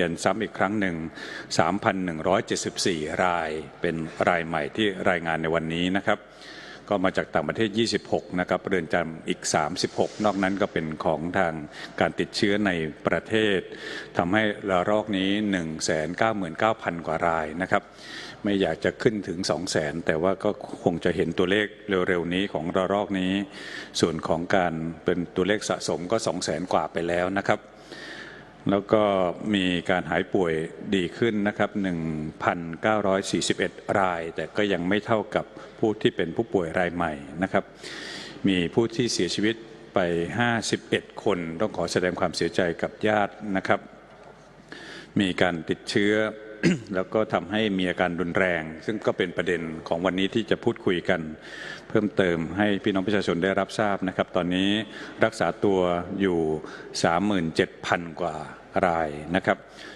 ยันซ้ำอีกครั้งหนึ่ง 3,174 ราย เป็นรายใหม่ที่รายงานในวันนี้นะครับ ก็มาจากต่างประเทศ 26 นะครับ เรือนจำอีก 36 นอกนั้นก็เป็นของทางการติดเชื้อในประเทศ ทำให้ระลอกนี้ 199,000 กว่ารายนะครับ ไม่อยากจะขึ้นถึง 200,000 แต่ว่าก็คงจะเห็นตัวเลขเร็วๆนี้ของระลอกนี้ ส่วนของการเป็นตัวเลขสะสมก็ 200,000 กว่าไปแล้วนะครับ แล้วก็มีการหายป่วยดีขึ้นนะครับ 1,941 ราย แต่ก็ยังไม่เท่ากับผู้ที่เป็นผู้ป่วยรายใหม่นะครับ มีผู้ที่เสียชีวิตไป 51 คน ต้องขอแสดงความเสียใจกับญาตินะครับ มีการติดเชื้อ แล้วก็ทำให้มีอาการรุนแรง ซึ่งก็เป็นประเด็นของวันนี้ที่จะพูดคุยกัน เพิ่มเติมให้พี่น้องประชาชนได้รับทราบนะครับ ตอนนี้รักษาตัวอยู่ 37,000 กว่ารายนะครับ